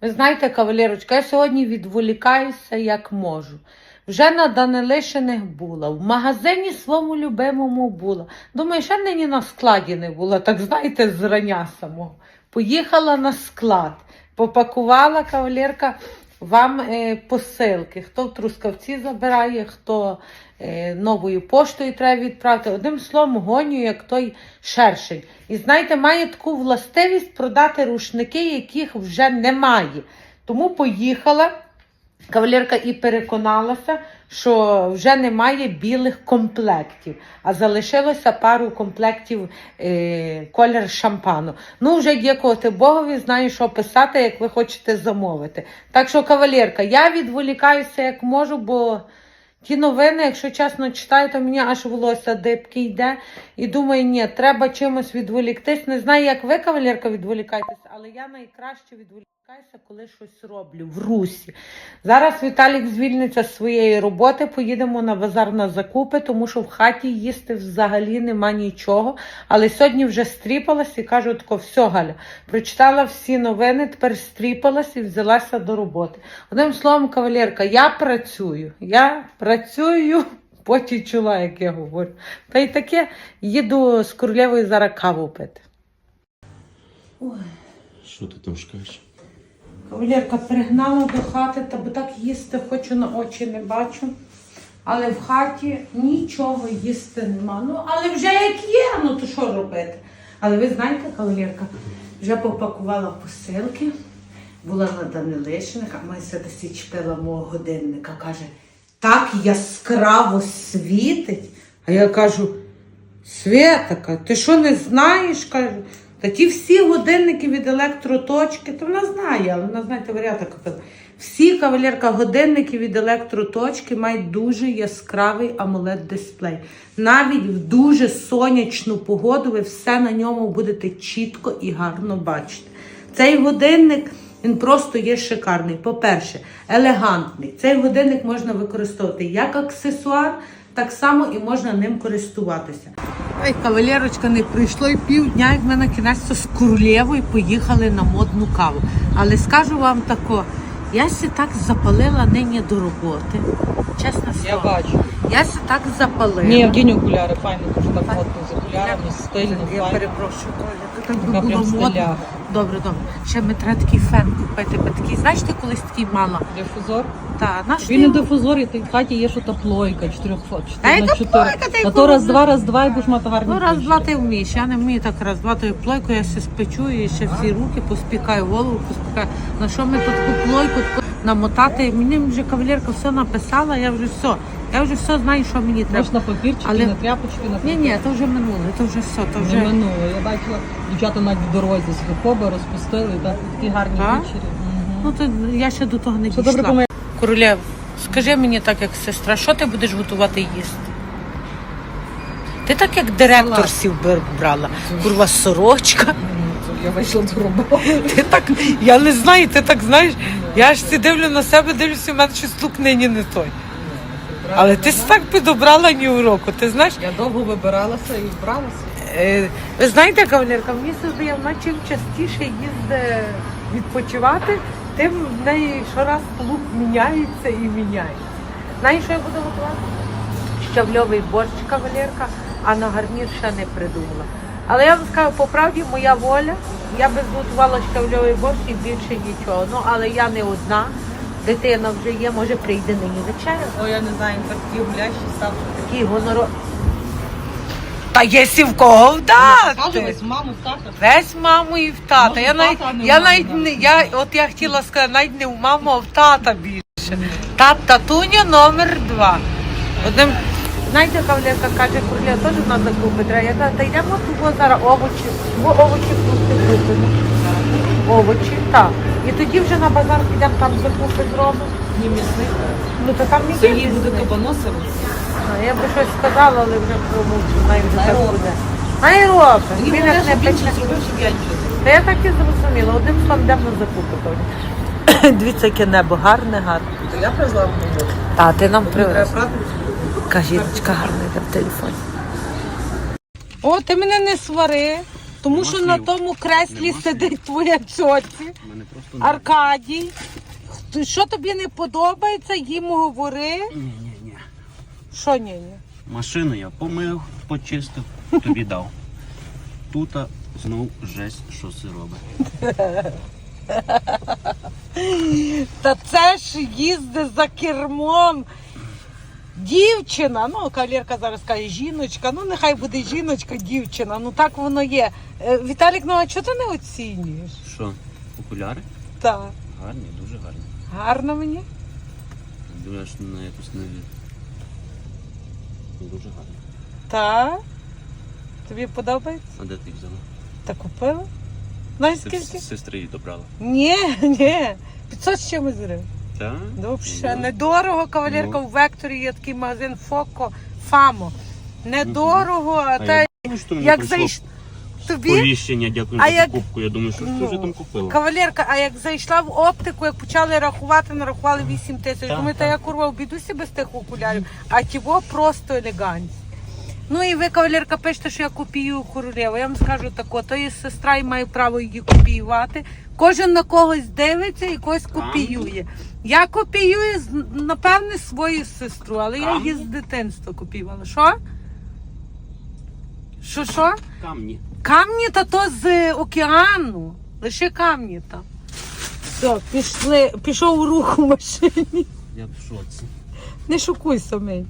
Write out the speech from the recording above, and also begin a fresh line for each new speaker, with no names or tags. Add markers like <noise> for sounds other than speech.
Ви знаєте, кавалерочка, я сьогодні відволікаюся як можу. Вже на Данилишиних була, в магазині своєму любимому була. Думаю, ще нині на складі не була, так знаєте, зрання самого. Поїхала на склад, попакувала кавалерка вам е, посилки. Хто в Трускавці забирає, хто е, новою поштою треба відправити. Одним словом, гоню, як той шершень. І знаєте, має таку властивість продати рушники, яких вже немає. Тому поїхала. Кавалерка і переконалася, що вже немає білих комплектів, а залишилося пару комплектів е, колір шампану. Ну, вже дякувати Богові, знаю, що писати, як ви хочете замовити. Так що, кавалерка, я відволікаюся як можу, бо ті новини, якщо чесно читаю, то мені аж волосся дибки йде. І думаю, ні, треба чимось відволіктись. Не знаю, як ви, кавалерка, відволікаєтесь, але я найкраще відволікаюся, коли щось роблю в русі. Зараз Віталік звільниться з своєї роботи, поїдемо на базар на закупи, тому що в хаті їсти взагалі нема нічого. Але сьогодні вже стріпалась і кажу тако, все, Галя, прочитала всі новини, тепер стріпалась і взялася до роботи. Одним словом, кавалерка, я працюю. Я працюю. <laughs> Поті чула, як я говорю. Та й таке їду з королевою зараз каву пити.
Що ти там шукаєш?
Кавалерка пригнала до хати, та бо так їсти хочу на очі не бачу. Але в хаті нічого їсти нема. Ну, але вже як є, ну то що робити? Але ви знаєте, кавалерка, вже попакувала посилки, була на Данилишиних, а Майся досі чпила мого годинника. Каже, так яскраво світить. А я кажу, Святака, ти що не знаєш? кажу. Та ті всі годинники від електроточки, то вона знає, але вона, знаєте, варіата купила. Всі кавалерка годинники від електроточки мають дуже яскравий amoled дисплей. Навіть в дуже сонячну погоду ви все на ньому будете чітко і гарно бачити. Цей годинник він просто є шикарний. По-перше, елегантний. Цей годинник можна використовувати як аксесуар, так само і можна ним користуватися. Ой, кавалерочка, не пройшло і півдня, як ми на кінець з королєвою поїхали на модну каву. Але скажу вам тако, я ще так запалила нині до роботи. Чесно
Я бачу.
Я сі так запалила.
Ні, Евгеній окуляри, файно, дуже так модно з окулярами, стильно,
Я
файно.
перепрошую, Коля, то так би
Така
було
прям
модно. Добре, добре. Ще ми треба такий фен купити. Бо такий, знаєш, ти колись такий мала.
Дифузор.
Та, наш
Він не дифузор, і ти в хаті є що та плойка, 4
Та яка
на 4.
плойка, та й
А то раз, два, раз, два, і будеш мати гарні
Ну, раз, два ти вмієш. Я не вмію так раз, два тою плойку, я все спечу і ще всі руки поспікаю, голову поспікаю. На що ми тут таку плойку таку намотати? Мені вже кавалерка все написала, я вже все. Я вже все знаю, що мені треба.
Можеш на папірчики,
Але-
на тряпочки, на
Ні, ні, то вже минуле, то вже все, то
Не
вже.
минуло. Я бачила, дівчата навіть в дорозі собі хоби розпустили, так, такі гарні
Так?
вечері.
Ну то я ще до того не
Все
дійшла.
добре.
Королєв, скажи мені так, як сестра, що ти будеш готувати їсти? Ти так як директор сів брала. Курва сорочка.
Я вийшла до роботи.
Ти так, я не знаю, ти так знаєш. Я ж дивлю на себе, дивлюся, у мене щось лук нині не той. Але ти ж так підобрала ні уроку, ти знаєш?
Я довго вибиралася і вбралася.
Е, ви знаєте, кавалерка, мені здає, вона чим частіше їздить відпочивати, тим в неї щораз лук міняється і міняється. Знаєш, що я буду готувати? Щавльовий борщ, кавалерка, а на гарнір ще не придумала. Але я вам скажу, по правді, моя воля, я би зготувала щавльовий борщ і більше нічого. Ну, але я не одна, дитина вже є, може прийде нині вечеря.
О, я не знаю, так такі гулящі став.
Такий гонорор. Та є сі в кого вдати.
Весь маму, тата.
Весь маму і в тата.
Може,
Я навіть,
тата, а не
я
мама,
навіть
да.
не, я, от я хотіла сказати, навіть не в маму, а в тата більше. Тат, татуню номер два. Одним, знаєте, кавалерка каже, курля теж на закупи треба. Я кажу, та йдемо того зараз овочі, бо овочі просто купимо. Овочі, так. І тоді вже на базар підемо там закупи зробимо.
Ні, м'ясний.
Ну то там не є
Сьогодні буде.
А, Я би щось сказала, але вже промовчу, навіть вже так буде. Найроби.
Мені
Він як не
щоб
пече.
зробив, щоб я нічого не
Та я так і зрозуміла, одним словом йдемо на закупи. Тоні. <coughs> Дивіться, яке небо, гарне, гарне.
То я привезла в роботу.
Та, ти нам
Треба
привез.
прати.
Гарна йде в телефоні. О, ти мене не свари. Тому що на тому креслі
Нема
сидить твоя
мене просто
Аркадій. Ти- Що тобі не подобається, їм говори.
Ні, ні, ні.
Що ні, ні.
Машину я помив, почистив, тобі дав. Тут знов жесть, що це робить.
Та це ж їздить за кермом. Дівчина, ну кавалерка зараз каже жіночка, ну нехай буде жіночка, дівчина, ну так воно є. Е, Віталік, ну а чого ти не оцінюєш?
Що, окуляри?
Так,
Гарні, дуже гарні.
гарно мені.
Дивиш на якось не дуже гарні.
Так. Тобі подобається?
А де ти їх взяла?
Та купила? Знаєш
Ти
скільки?
з сестри її добрала.
Ні, ні. 500 з чимось гривень.
Так?
Взагалі,
Ну,
недорого, кавалерка,
Ну.
у Векторі є такий магазин Фоко, Фамо. Недорого, а та
я думаю, що мені
як
прийшло
зайш... Тобі?
Повіщення, дякую
А
за
як-
покупку. Я думаю, що ж ти
Ну,
вже там купила.
Кавалерка, а як зайшла в оптику, як почали рахувати, нарахували 8 тисяч.
Так,
Думаю, та
так.
я курва обійдуся без тих окулярів, а тіво просто елегантні. Ну і ви, кавалерка, пишете, що я копіюю королеву. Я вам скажу тако, то є сестра і маю право її копіювати. Кожен на когось дивиться і когось копіює. Я копіюю, напевне, свою сестру, але я її з дитинства копіювала. Що? Що, що?
Камні.
Камні та то з океану. Лише камні там. Все, пішли, пішов у рух у машині.
Я в шоці.
Не шокуй самий.